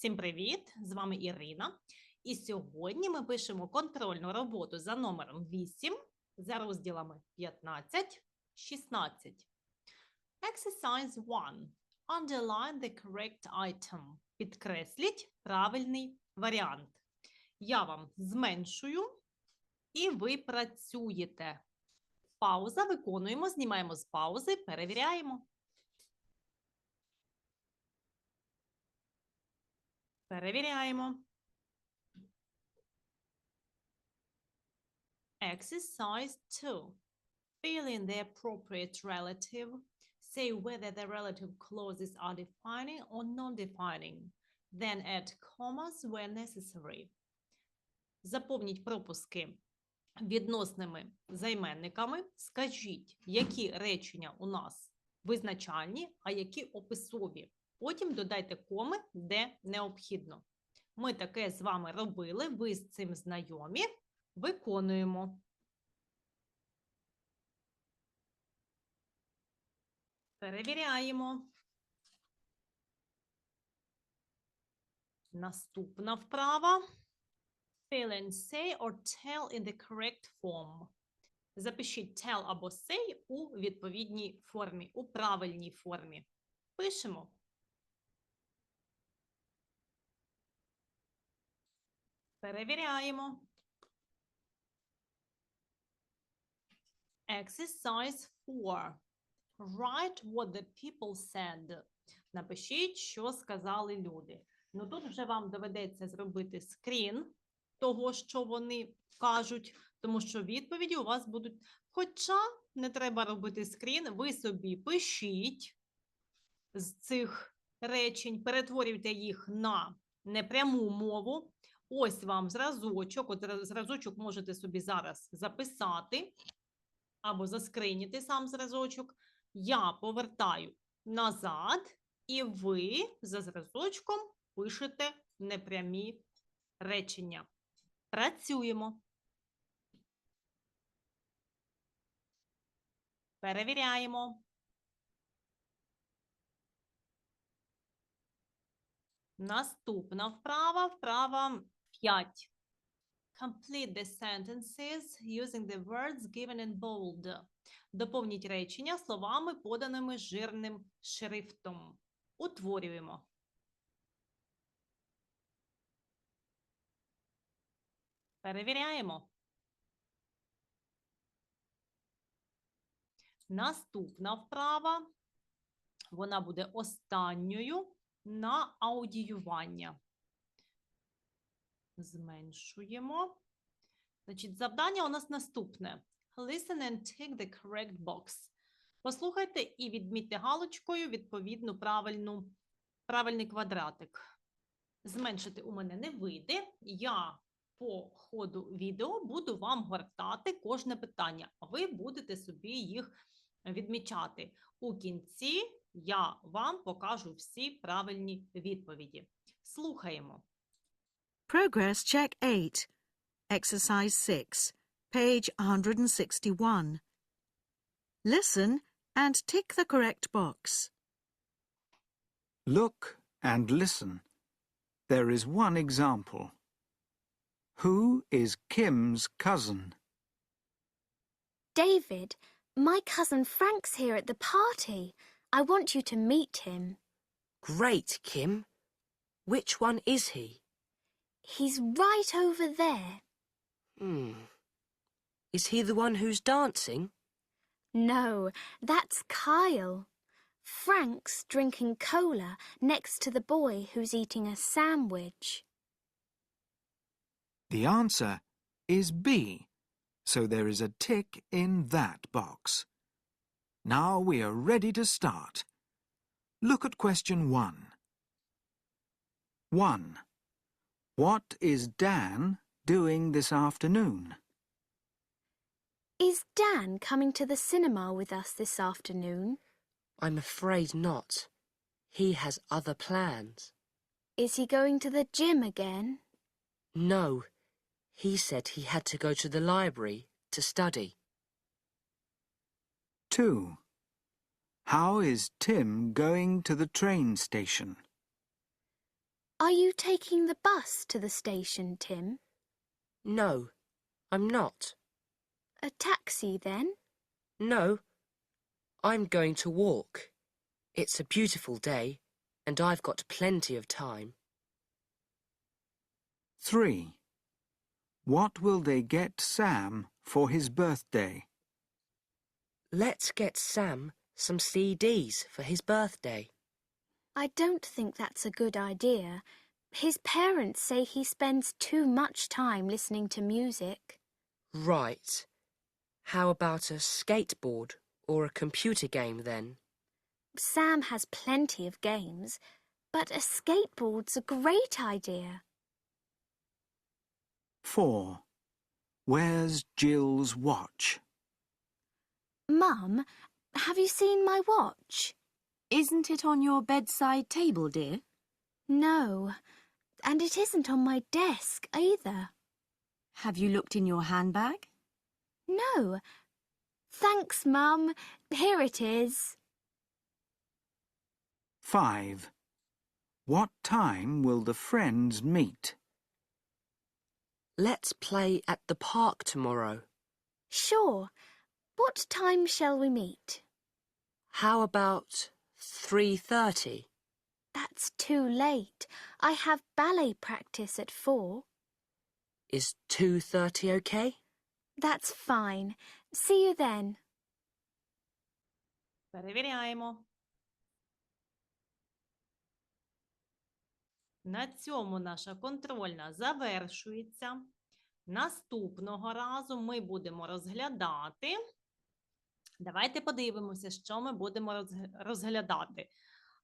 Всім привіт! З вами Ірина. І сьогодні ми пишемо контрольну роботу за номером 8 за розділами 15, 16. Exercise 1. Underline the correct item. Підкресліть правильний варіант. Я вам зменшую, і ви працюєте. Пауза виконуємо, знімаємо з паузи, перевіряємо. Перевіряємо. Exercise 2. Fill in the appropriate relative. Say whether the relative clauses are defining or non-defining. Then add commas where necessary. Заповніть пропуски відносними займенниками. Скажіть, які речення у нас визначальні, а які описові. Потім додайте коми, де необхідно. Ми таке з вами робили, ви з цим знайомі. Виконуємо. Перевіряємо. Наступна вправа. Fill and say or tell in the correct form. Запишіть tell або say у відповідній формі, у правильній формі. Пишемо. Перевіряємо. Exercise 4. Write what the people said. Напишіть, що сказали люди. Ну тут вже вам доведеться зробити скрін того, що вони кажуть, тому що відповіді у вас будуть. Хоча не треба робити скрін, ви собі пишіть з цих речень, перетворюйте їх на непряму мову. Ось вам зразочок. От зразочок можете собі зараз записати або заскриніти сам зразочок. Я повертаю назад, і ви за зразочком пишете непрямі речення. Працюємо. Перевіряємо. Наступна вправа, вправа 5. Complete the sentences using the words given in bold. Доповніть речення словами, поданими жирним шрифтом. Утворюємо. Перевіряємо. Наступна вправа. Вона буде останньою на аудіювання. Зменшуємо. Значить, завдання у нас наступне. Listen and tick the correct box. Послухайте і відмітьте галочкою відповідну правильну, правильний квадратик. Зменшити у мене не вийде. Я по ходу відео буду вам гортати кожне питання, а ви будете собі їх відмічати. У кінці я вам покажу всі правильні відповіді. Слухаємо. Progress Check 8. Exercise 6. Page 161. Listen and tick the correct box. Look and listen. There is one example. Who is Kim's cousin? David, my cousin Frank's here at the party. I want you to meet him. Great, Kim. Which one is he? He's right over there. Hmm. Is he the one who's dancing? No, that's Kyle. Frank's drinking cola next to the boy who's eating a sandwich. The answer is B, so there is a tick in that box. Now we are ready to start. Look at question 1. 1. What is Dan doing this afternoon? Is Dan coming to the cinema with us this afternoon? I'm afraid not. He has other plans. Is he going to the gym again? No. He said he had to go to the library to study. 2. How is Tim going to the train station? Are you taking the bus to the station, Tim? No, I'm not. A taxi, then? No, I'm going to walk. It's a beautiful day, and I've got plenty of time. 3. What will they get Sam for his birthday? Let's get Sam some CDs for his birthday. I don't think that's a good idea. His parents say he spends too much time listening to music. Right. How about a skateboard or a computer game then? Sam has plenty of games, but a skateboard's a great idea. 4. Where's Jill's watch? Mum, have you seen my watch? Isn't it on your bedside table, dear? No, and it isn't on my desk either. Have you looked in your handbag? No. Thanks, Mum. Here it is. 5. What time will the friends meet? Let's play at the park tomorrow. Sure. What time shall we meet? How about 3.30? That's too late. I have ballet practice at four. Is 2.30 okay? That's fine. See you then. Перевіряємо. На цьому наша контрольна завершується. Наступного разу ми будемо розглядати. Давайте подивимося, що ми будемо розглядати.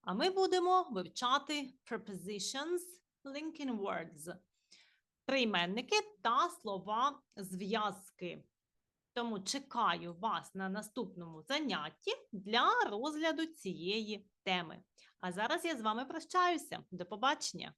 А ми будемо вивчати prepositions, linking words, прийменники та слова зв'язки. Тому чекаю вас на наступному занятті для розгляду цієї теми. А зараз я з вами прощаюся. До побачення!